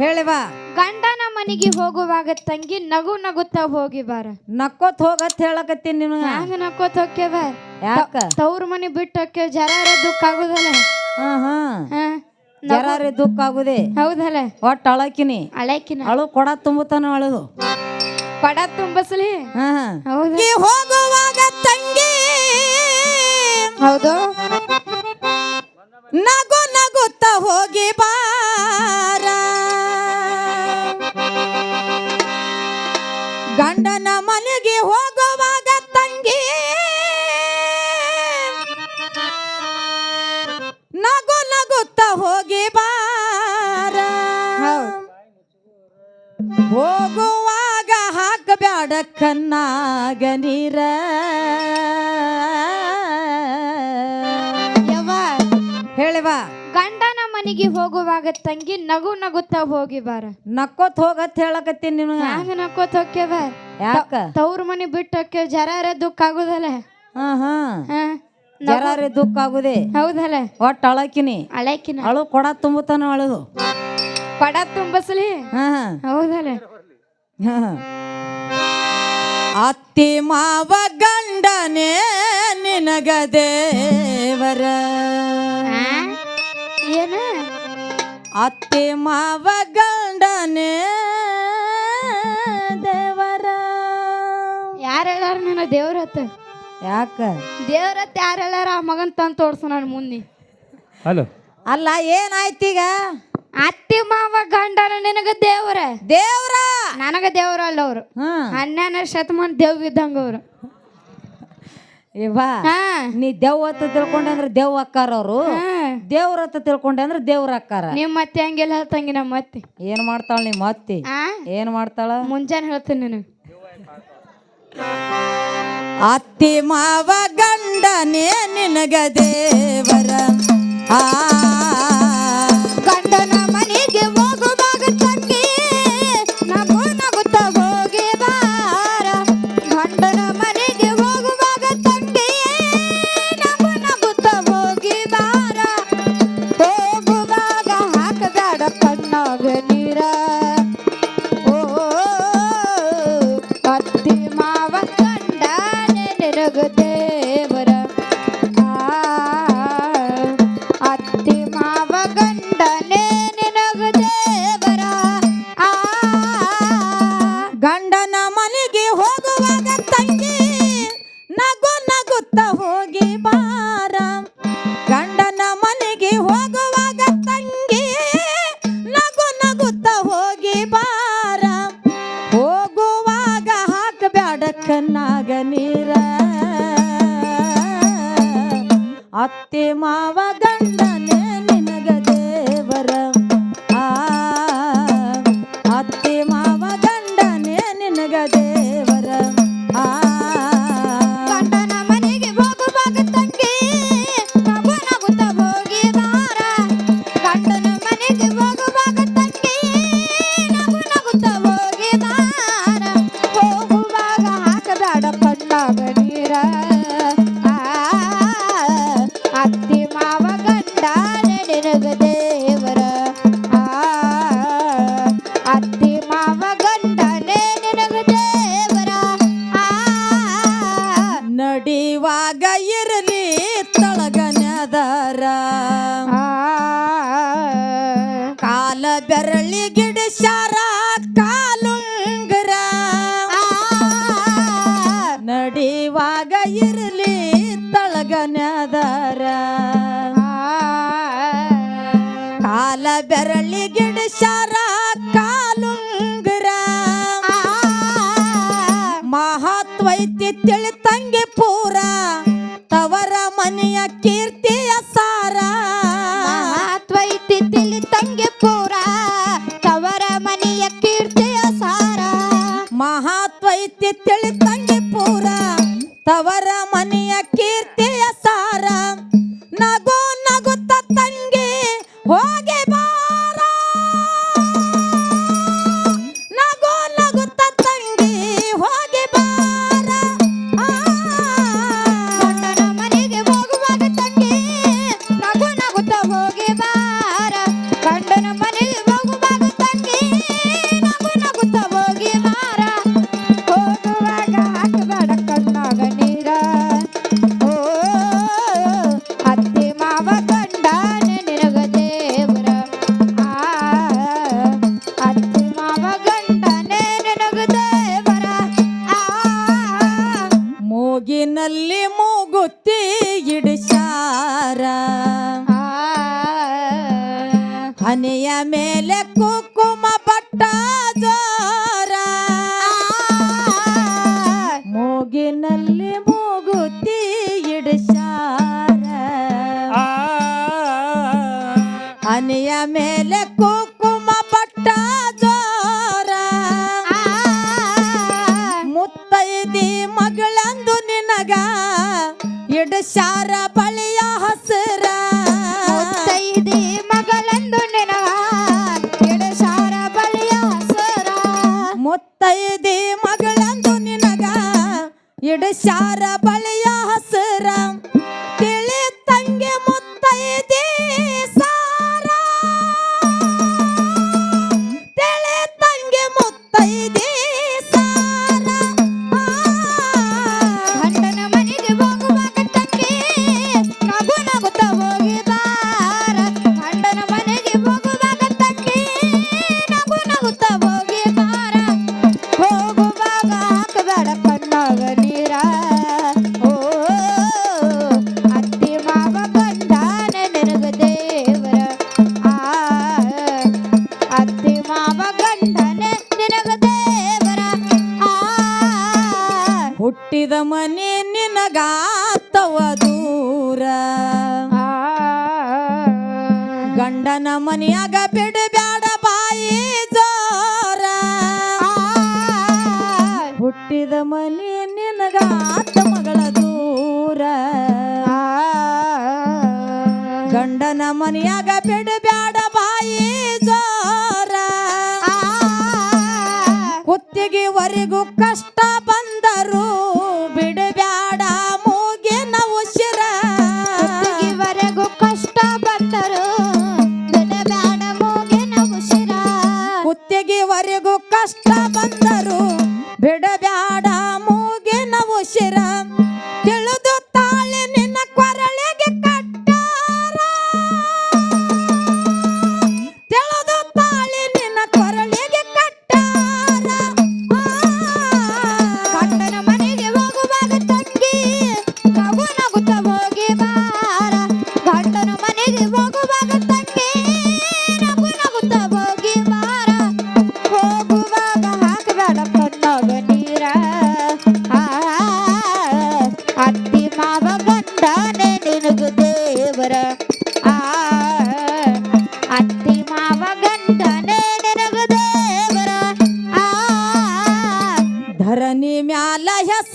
ಹೇಳಿವಾ ಗಂಡನ ಮನೆಗೆ ಹೋಗುವಾಗ ತಂಗಿ ನಗು ನಗುತ್ತಾ ಹೋಗಿ ಬಾರ. ನಕ್ಕೋತ್ ಹೋಗತ್ ಹೇಳಕತ್ತೀನಿ ನೀನು ಹ್ಯಾಂಗ ನಕ್ಕೋತ ಹೋಗ್ಯವ ಯಾಕ? ತವ್ರ ಮನೆ ಬಿಟ್ಟು ಹೋಗ್ಯವ ಜರಾರ ದುಃಖ ಆಗುದಲ್ಲ. ಹಾ ಹಾ. ಹಾ ಜರಾರಿ ದುಃಖ ಆಗುದೆ? ಹೌದಲ್ಲ. ಒಟ್ಟು ಅಳಕಿನಿ. ಅಳಕಿನ. ಅಳು ಕೊಡ ತುಂಬುತ್ತಾನ ಅಳು. ಕೊಡ ತುಂಬಸ್ಲಿ. ಹಾ ಹೌದ. ಹೋಗುವಾಗ ತಂಗಿ ಹೌದು. ನಗು ನಗುತ್ತ ಹೋಗಿ ಬಾರ ಹೋಗುವಾಗ ತಂಗಿ ನಗು ನಗುತ್ತ ಹೋಗಿ ಬಾರ. ಹೋಗುವಾಗ ಹಾಕಬ್ಯಾಡ ಕನ್ನಾಗ ನೀರ. ಹೇಳವಾ ಗಂಡ ಮನೆಗೆ ಹೋಗುವಾಗ ತಂಗಿ ನಗು ನಗುತ್ತಾ ಹೋಗಿ ಬಾರ. ನಕ್ಕೋತ್ ಹೋಗತ್ ಹೇಳಕತ್ತೀನಿ ನೀನು ಹ್ಯಾಂಗ ನಕ್ಕೋತ ಹೋಗ್ಯವ? ಯಾಕ? ತವ್ರ ಮನೆ ಬಿಟ್ಟು ಹೋಗ್ಯವ ಜರಾರ ದುಃಖ ಆಗುದಲ್ಲ? ಹಾ ಹಾ. ಹಾ. ಜರಾರಿ ದುಃಖ ಆಗುದೆ? ಹೌದಲ್ಲ? ಒಟ್ಟು ಅಳಕಿನಿ. ಅಳಕಿನ? ಅಳು ಕೊಡ ತುಂಬುತ್ತಾನ ಅಳು ಕೊಡ ತುಂಬಸ್ಲಿ? ಹಾ ಹೌದಲ್ಲ? ಹಾ. ಅತ್ತಿ ಮಾವ ಗಂಡನೇ ನಿನಗ ದೇವರ? ಏನ? ಅತ್ತೆ ಮಾವ ಗಂಡನೇ ದೇವರ. ಯಾರು ಹೇಳಾರ ನನ್ನ ದೇವ್ರತ್ತ ಯಾಕ? ದೇವ್ರತ್ತ ಯಾರು ಹೇಳಾರ ಆ ಮಗನ್ ತಂದು ತೋರ್ಸು ನಾನು ಮುಂದೆ. ಹಲೋ. ಅಲ್ಲ ಏನಾಯ್ತೀಗ ಅತ್ತಿ ಮಾವ ಗಂಡನ ನಿನಗ ದೇವ್ರ? ದೇವ್ರ? ನನಗ ದೇವ್ರ ಅಲ್ಲ ಅವ್ರು. ಹ್ಮ್ ಹನ್ನೆರಡನೇ ಶತಮಾನ ದೇವ್ ಇದ್ದಂಗ ಅವ್ರು. ಇವಾ ಹಾ. ನೀ ದೇವ್ ಅಂತ ತಿಳ್ಕೊಂಡ್ರೆ ಅಂದ್ರೆ ದೇವ್ ಅಕ್ಕಾರ ಅವರು. ಹಾ. ದೇವ್ರ ಅಂತ ತಿಳ್ಕೊಂಡೆ ಅಂದ್ರೆ ದೇವ್ರ ಅಕ್ಕಾರ. ನಿಮ್ಮ ಮತ್ತೆ ಹಂಗೆಲ್ಲ ಹೇಳ್ತಂಗಿ ನಮ್ಮ ಮತ್ತೆ. ಏನ್ ಮಾಡ್ತಾಳ ನಿಮ್ಮ ಅತ್ತಿ? ಆ? ಏನ್ ಮಾಡ್ತಾಳ? ಮುಂಜಾನೆ ಹೇಳ್ತೀನಿ ನಿನಗೆ. ಅತ್ತಿ ಮಾವ ಗಂಡನೇ ನಿನಗ ದೇವರ ಆ ಕಣ್ಣಾಗ ನೀರ. ಅತ್ತೆ ಮಾವ ನಿನಗ ದೇವರ ಆ, ಅತ್ತಿ ಮಾವ ಗಂಡನೇ ನಿನಗ ದೇವರ ನಡಿವಾಗ ಇರಲಿ ತಳಗನದರ. ಕಾಲ ಬೆರಳಿ ಕಾಲುಂಗರ ಐತಿ ತಿಳಿ ತಂಗಿ ಪೂರ ತವರ ಮನೆಯ ಕೀರ್ತಿಯ ಸಾರ. ಮಹತ್ವ ಐತಿ ತಿಳಿ ತಂಗಿ ಪೂರ ತವರ ಮನೆಯ ಕೀರ್ತಿಯ ಸಾರ. ಮಹಾತ್ವೈತ್ಯ ಐತಿ ತಿಳಿ ತಂಗಿ ಪೂರ ತವರ ಮನೆಯ ಕೀರ್ತಿಯ ಸಾರ. ನಗು ನಗುತ್ತ ತಂಗಿ ಹೋಗಿ ನಗು ನಗುತ್ತ ಮೇಲೆ ಕುಂಕುಮ ಪಟ್ಟ ಜೋರ. ಮುತ್ತೈದಿ ಮಗಳಂದು ನಿನಗ. ಇಡ ಶಾರ ಕಟ್ಟಿದ ಮನೆ ನಿನಗಾತವ ದೂರ. ಗಂಡನ ಮನೆಯಾಗ ಬಿಡಬ್ಯಾಡ ಬಾಯಿ ಜೋರ. ಹುಟ್ಟಿದ ಮನೆ ನಿನಗಾತ ಮಗಳ ದೂರ. ಗಂಡನ ಮನೆಯಾಗ ಬಿಡಬ್ಯಾಡ ಬಾಯಿ ಜೋರ. ಕುತ್ತಿಗೆವರೆಗೂ ಕಷ್ಟ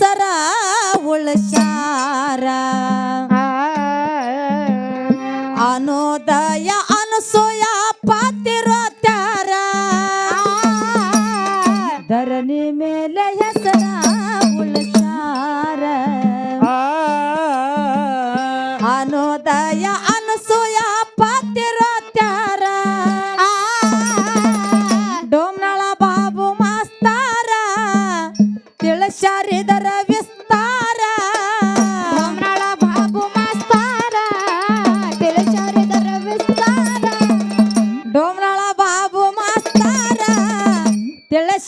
ಸರ ಉಳಸಾರ ಅನೋದಯ ಅನಸೂಯ ಪಾತಿರೋತಾರ ಧರಣಿ ಮೇಲೆ ಹೆಸರ ಉಳಸಾರ ಅನೋದಯ ಅನಸೂಯ ಪಾತಿರೋ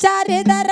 ಶಾರಿದರ